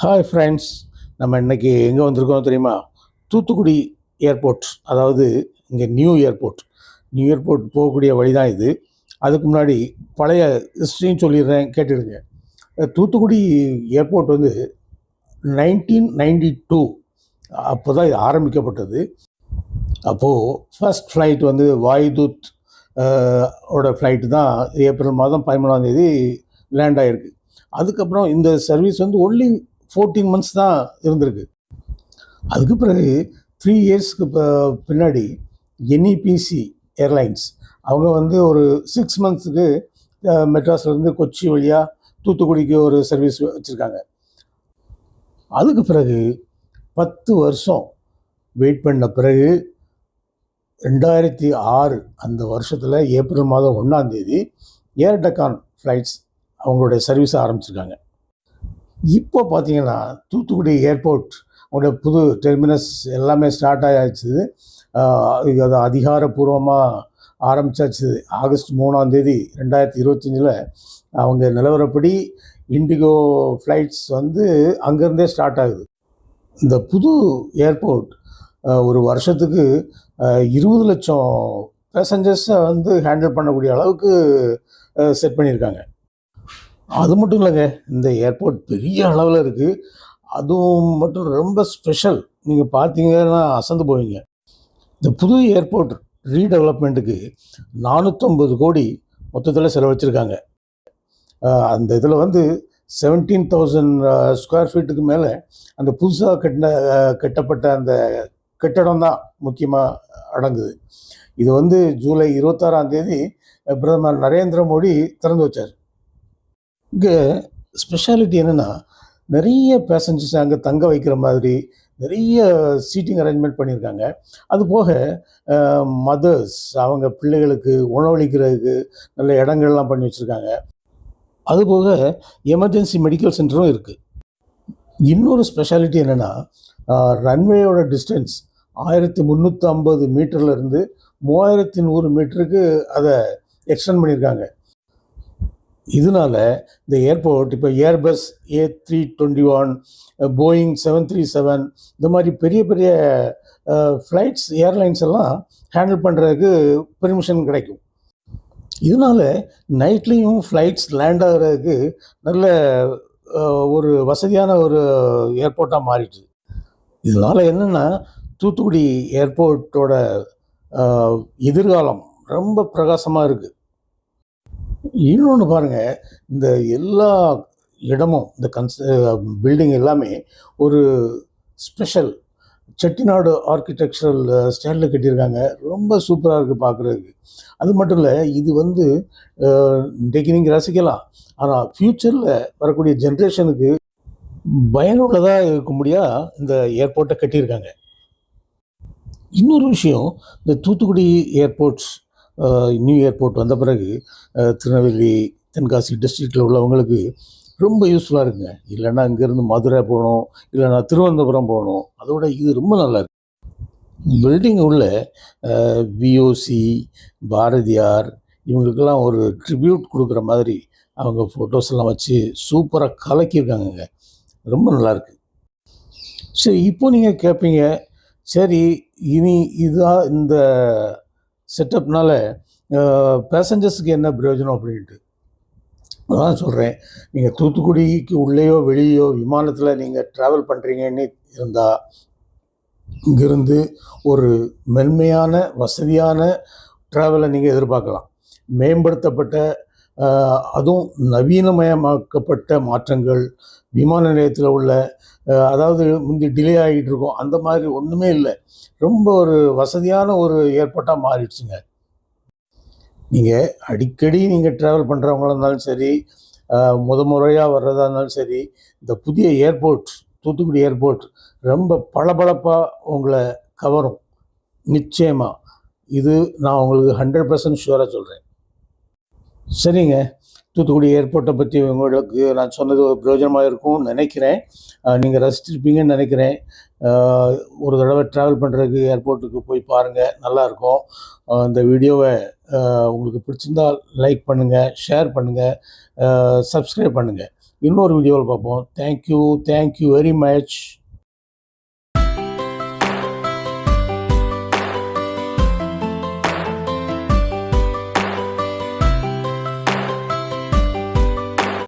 Hi friends நம்ம இன்றைக்கி எங்கே வந்திருக்கோம் தெரியுமா? தூத்துக்குடி ஏர்போர்ட் அதாவது இங்கே நியூ ஏர்போர்ட் நியூ ஏர்போர்ட் போகக்கூடிய வழி தான் இது. அதுக்கு முன்னாடி பழைய ஹிஸ்ட்ரியும் சொல்லிடுறேன் கேட்டுடுங்க. தூத்துக்குடி ஏர்போர்ட் வந்து நைன்டீன் நைன்டி டூ அப்போ தான் இது ஆரம்பிக்கப்பட்டது. அப்போது ஃபஸ்ட் ஃப்ளைட் வந்து வாயுதூத் ஓட ஃப்ளைட்டு தான் ஏப்ரல் மாதம் பதிமூணாம் தேதி லேண்ட் ஆகிருக்கு அதுக்கப்புறம் இந்த சர்வீஸ் வந்து ஒன்லி ஃபோர்டீன் மந்த்ஸ் தான் இருந்திருக்கு. அதுக்கு பிறகு த்ரீ இயர்ஸ்க்கு பின்னாடி என்இபிசி ஏர்லைன்ஸ் அவங்க வந்து ஒரு சிக்ஸ் மந்த்ஸுக்கு மெட்ராஸ்லேருந்து கொச்சி வழியாக தூத்துக்குடிக்கு ஒரு சர்வீஸ் வச்சுருக்காங்க. அதுக்கு பிறகு பத்து வருஷம் வெயிட் பண்ண பிறகு ரெண்டாயிரத்தி ஆறு அந்த வருஷத்தில் ஏப்ரல் மாதம் ஒன்றாந்தேதி ஏர் டக்கான் ஃப்ளைட்ஸ் அவங்களுடைய சர்வீஸை ஆரம்பிச்சிருக்காங்க. இப்போ பார்த்தீங்கன்னா தூத்துக்குடி ஏர்போர்ட் அவங்களுடைய புது டெர்மினஸ் எல்லாமே ஸ்டார்ட் ஆயாச்சு. அது அதிகாரப்பூர்வமாக ஆரம்பிச்சாச்சு. ஆகஸ்ட் மூணாம் தேதி ரெண்டாயிரத்தி இருபத்தஞ்சில் அவங்க நிலவரப்படி இண்டிகோ ஃப்ளைட்ஸ் வந்து அங்கேருந்தே ஸ்டார்ட் ஆகுது. இந்த புது ஏர்போர்ட் ஒரு வருஷத்துக்கு இருபது லட்சம் பேசஞ்சர்ஸை வந்து ஹேண்டில் பண்ணக்கூடிய அளவுக்கு செட் பண்ணியிருக்காங்க. அது மட்டும் இல்லைங்க இந்த ஏர்போர்ட் பெரிய அளவில் இருக்குது அதுவும் மட்டும் ரொம்ப ஸ்பெஷல் நீங்கள் பார்த்தீங்கன்னா அசந்து போவீங்க. இந்த புது ஏர்போர்ட் ரீடெவலப்மெண்ட்டுக்கு நானூற்றம்பது கோடி மொத்தத்தில் செலவழிச்சிருக்காங்க. அந்த இதில் வந்து செவன்டீன் தௌசண்ட் ஸ்கொயர் ஃபீட்டுக்கு மேலே அந்த புதுசாக கட்டின கட்டப்பட்ட அந்த கட்டடம் தான் முக்கியமாக அடங்குது. இது வந்து ஜூலை இருபத்தாறாம் தேதி பிரதமர் நரேந்திர மோடி திறந்து வச்சார். இங்கே ஸ்பெஷாலிட்டி என்னென்னா நிறைய பேசஞ்சர்ஸ் அங்கே தங்க வைக்கிற மாதிரி நிறைய சீட்டிங் அரேஞ்ச்மெண்ட் பண்ணியிருக்காங்க. அது போக மதர்ஸ் அவங்க பிள்ளைகளுக்கு உணவளிக்கிறதுக்கு நல்ல இடங்கள்லாம் பண்ணி வச்சுருக்காங்க. அது போக எமர்ஜென்சி மெடிக்கல் சென்டரும் இருக்குது இன்னொரு ஸ்பெஷாலிட்டி என்னென்னா ரன்வேயோட டிஸ்டன்ஸ் ஆயிரத்தி முந்நூற்றி ஐம்பது மீட்டர்லேருந்து மூவாயிரத்தி நூறு மீட்டருக்கு அதை எக்ஸ்டெண்ட் பண்ணியிருக்காங்க. இதனால இந்த ஏர்போர்ட் இப்போ airbus A three twenty one Boeing seven three seven இந்த மாதிரி பெரிய பெரிய ஃப்ளைட்ஸ் ஏர்லைன்ஸ் எல்லாம் ஹேண்டில் பண்ணுறதுக்கு பெர்மிஷன் கிடைக்கும். இதனால நைட்லேயும் ஃப்ளைட்ஸ் லேண்ட் ஆகிறதுக்கு நல்ல ஒரு வசதியான ஒரு ஏர்போர்ட்டாக மாறிடுது இதனால் என்னென்னா தூத்துக்குடி ஏர்போர்ட்டோட எதிர்காலம் ரொம்ப பிரகாசமாக இருக்குது இன்னொன்று பாருங்கள் இந்த எல்லா இடமும் இந்த கன்ஸ் பில்டிங் எல்லாமே ஒரு ஸ்பெஷல் செட்டிநாடு ஆர்கிடெக்சரல் ஸ்டைலில் கட்டியிருக்காங்க. ரொம்ப சூப்பராக இருக்குது பார்க்குறதுக்கு அது மட்டும் இல்லை இது வந்து இன்றைக்கு நீங்கள் ரசிக்கலாம். ஆனால் ஃப்யூச்சரில் வரக்கூடிய ஜென்ரேஷனுக்கு பயனுள்ளதாக இருக்கும்படியாக இந்த ஏர்போர்ட்டை கட்டியிருக்காங்க. இன்னொரு விஷயம் இந்த தூத்துக்குடி ஏர்போர்ட்ஸ் நியூ ஏர்போர்ட் வந்த பிறகு திருநெல்வேலி தென்காசி டிஸ்ட்ரிக்டில் உள்ளவங்களுக்கு ரொம்ப யூஸ்ஃபுல்லாக இருக்குங்க. இல்லைன்னா இங்கேருந்து மதுரை போகணும் இல்லைன்னா திருவனந்தபுரம் போகணும். அதோட இது ரொம்ப நல்லா இருக்கு. பில்டிங் உள்ள விஓசி பாரதியார் இவங்களுக்கெல்லாம் ஒரு ட்ரிபியூட் கொடுக்குற மாதிரி அவங்க ஃபோட்டோஸ் எல்லாம் வச்சு சூப்பராக கலக்கியிருக்காங்கங்க. ரொம்ப நல்லாயிருக்கு சரி இப்போ நீங்கள் கேட்பீங்க சரி இனி இதுதான் இந்த செட்டப்னால பேசஞ்சர்ஸுக்கு என்ன பிரயோஜனம் அப்படின்ட்டு. அதான் சொல்கிறேன் நீங்கள் தூத்துக்குடிக்கு உள்ளேயோ வெளியோ விமானத்தில் நீங்கள் ட்ராவல் பண்ணுறீங்கன்னு இருந்தால் இங்கிருந்து ஒரு மென்மையான வசதியான ட்ராவலை நீங்கள் எதிர்பார்க்கலாம். மேம்படுத்தப்பட்ட அதுவும் நவீனமயமாக்கப்பட்ட மாற்றங்கள் விமான நிலையத்தில் உள்ள அதாவது முந்தி டிலே ஆகிட்டு இருக்கும். அந்த மாதிரி ஒன்றுமே இல்லை. ரொம்ப ஒரு வசதியான ஒரு ஏர்போர்ட்டாக மாறிடுச்சுங்க. நீங்கள் அடிக்கடி நீங்கள் ட்ராவல் பண்ணுறவங்களா இருந்தாலும் சரி முத முறையாக வர்றதா இருந்தாலும் சரி இந்த புதிய ஏர்போர்ட் தூத்துக்குடி ஏர்போர்ட் ரொம்ப பளபளப்பாக உங்களை கவரும். நிச்சயமாக இது நான் உங்களுக்கு ஹண்ட்ரட் பர்சன்ட் ஷுவராக சொல்கிறேன் சரிங்க. தூத்துக்குடி ஏர்போர்ட்டை பற்றி உங்களுக்கு நான் சொன்னது ஒரு பிரயோஜனமாக இருக்கும்னு நினைக்கிறேன். நீங்கள் ரசிச்சிருப்பீங்கன்னு நினைக்கிறேன். ஒரு தடவை ட்ராவல் பண்ணுறதுக்கு ஏர்போர்ட்டுக்கு போய் பாருங்கள் நல்லாயிருக்கும் இந்த வீடியோவை உங்களுக்கு பிடிச்சிருந்தா லைக் பண்ணுங்கள் ஷேர் பண்ணுங்கள் சப்ஸ்கிரைப் பண்ணுங்கள் இன்னொரு வீடியோவில் பார்ப்போம். Thank you thank you very much